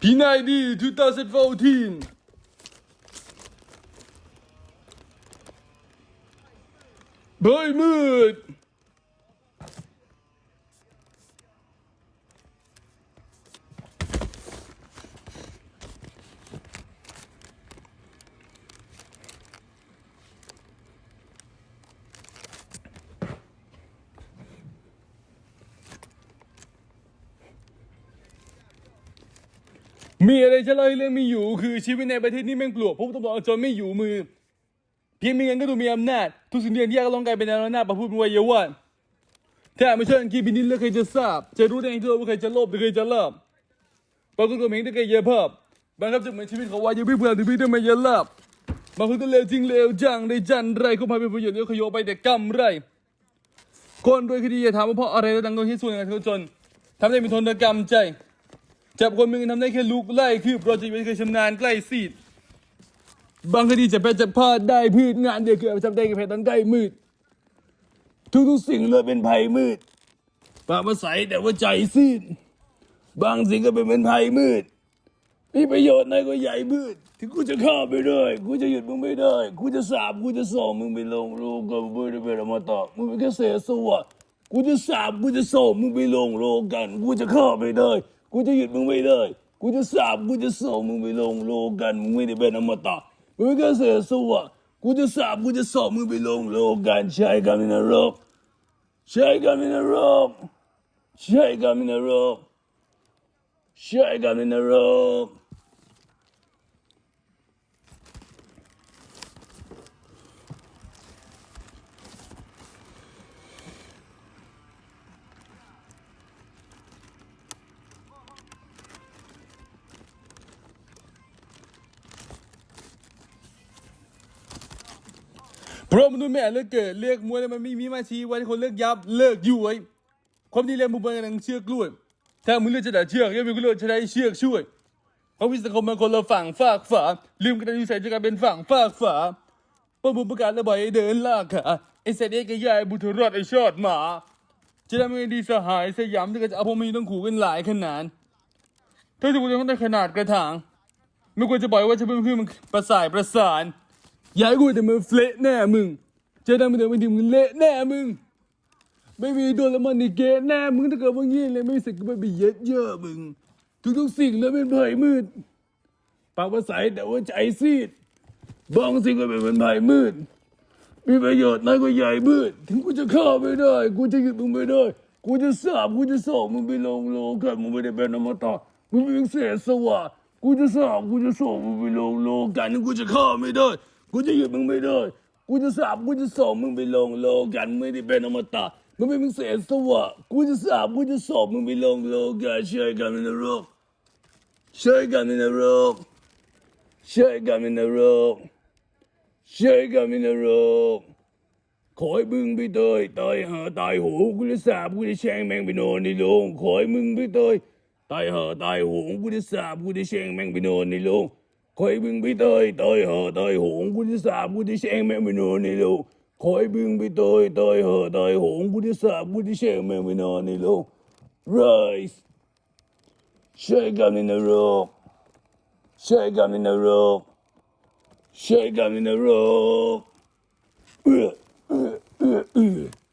P90 2014เบ มีอะไรจะเล่าให้เรื่องมีอยู่ คือชีวิตในประเทศนี้แม่งปลวกพวกตำรวจเอาโจรไม่อยู่มือ เพียงมีเงินก็ดูมีอำนาจ ทุกสิ่งทุกอย่างที่ยากก็ลงกลายเป็นแนวหน้าประพูดเป็นวัยวันถ้าไม่เชิญกีบินินแล้วใครจะทราบ จะรู้ได้ไงที่ว่าใครจะโลภหรือใครจะเลิบบางคนก็เหม็นที่ใครเยอะเพิ่มบางครับจะเหมือนชีวิตเของวายยังไม่เพื่อนถึงพี่ได้ไม่เยอะเลิบบางคนก็เลวจริงเลวจังได้จันไรเข้ามาเป็นประโยชน์เลี้ยวขยโยไปแต่กำไรคนด้วยคดีอย่าถามว่าเพราะอะไรแล้วดังโดนที่ส่วนงานเขาจนทำได้มีทนกรรมใจ จับคนมึงทำได้แค่ลุกไล่คืบเราจะไม่เคยชำนาญใกล้ซีด บางคดีจะแพ้จะพลาดได้พืชงานเดียวเกิดจำได้กับแพ้ตอนใกล้มืด ทุกๆสิ่งเลยเป็นภัยมืดปากมาใสแต่ว่าใจซีด บางสิ่งก็เป็นเหมือนภัยมืด มีประโยชน์ในก็ใหญ่มืดถึงกูจะฆ่าไปได้กูจะหยุดมึงไม่ได้กูจะสาบกูจะส่งมึงไปลงโลกกับมึงไม่ได้เป็นอมตะมึงเป็นแค่เศษสวะกูจะสาบกูจะส่งมึงไปลงโลกกัน กูจะฆ่าไปได้ กูจะหยุดมึงไม่ได้ กูจะสาบกูจะส่งมึงไปลงโลกัน มึงไม่ได้เป็นอมตะมึงไม่แค่เสียสวะกูจะสาบกูจะส่งมึงไปลงโลกกันใช้กรรมในนรกใช้กรรมในนรกใช้กรรมในนรกใช้กรรมในนรก เพราะมนุษย์แม่เลิกเกิดเลือกมวยแล้วมันไม่มีมาชี้ไว้ให้คนเลิกยับเลิกอยู่ไว้ความดีเรียนมุมเป็นกำลังเชือกกล้วยถ้ามึงเลือกจะด่าเชือกยังมีกูเลือกจะได้เชือกช่วยเพราะวิสังคมมันคนละฝั่งฝากฝาลืมกันอยู่ใส่จะกลายเป็นฝั่งฝากฝาประบุประกาศระบายเดินลากขาไอ้เสด็จก็ยายบุตรรอดไอ้ชอดหมา จะทำยังไงดีสหายสยามที่ก็จะเอาพมีต้องขู่กันหลายขนาดถ้าสมมติว่าได้ขนาดกระถาง ไม่ควรจะปล่อยว่าจะเพื่อนเพื่อนมันประสายประสาน อย่าให้กูแต่มึงเฟละแน่มึงเจะทำมันเดี๋ยวมันถึงมึงเละแน่มึง ไม่มีโดนละมันนี่เกแน่มึงถ้าเกิดว่างี้เลยไม่มีสิทธิ์ก็ไม่ไปเย็ดเยอะมึง ทุกๆสิ่งเลยเป็นเผยมืดปากภาษาแต่ว่าใจซีดบางสิ่งก็เป็นเหมือนไผ่มืด มีประโยชน์น้อยกว่าใหญ่มืด ถึงกูจะฆ่าไม่ได้ กูจะหยุดมึงไม่ได้ กูจะสาบกูจะส่งมึงไปลงโลกันมึงไม่ได้เป็นอมตะมึงเป็นเศษสวะกูจะสาบกูจะส่งมึงไปลงโลกันถึงกูจะฆ่าไม่ได้ กูจะหยุดมึงไม่ได้ กูจะสาบกูจะส่งมึงไปลงโลกันมึงไม่ได้เป็นอมตะมึงเป็นเศษสวะกูจะสาบกูจะส่งมึงไปลงโลกันช่วยกันในนรกช่วยกันในนรกช่วยกันในนรกช่กันมินรกขอให้มึงไปเตยตายหาตายหงกูจะสาบกูจะแช่งแมงไปนอนในโรงขอให้มึงไปเตยตายหาตายหงกูจะสาบกูจะแช่งแมงไปนอนในโรง ขอให้มึงไปเตยเตายหาตยหงกูจะสาบกูจะแช่งแมงไปนอนนโรงขอให้มึงไปเตยเตายหาตยหงกูจะสาบกูจะแช่งแมงไปนอนในโรง rise ใช่กันมินารกใช่กันมินรก Shake 'em in the road. Uh, uh, uh, uh.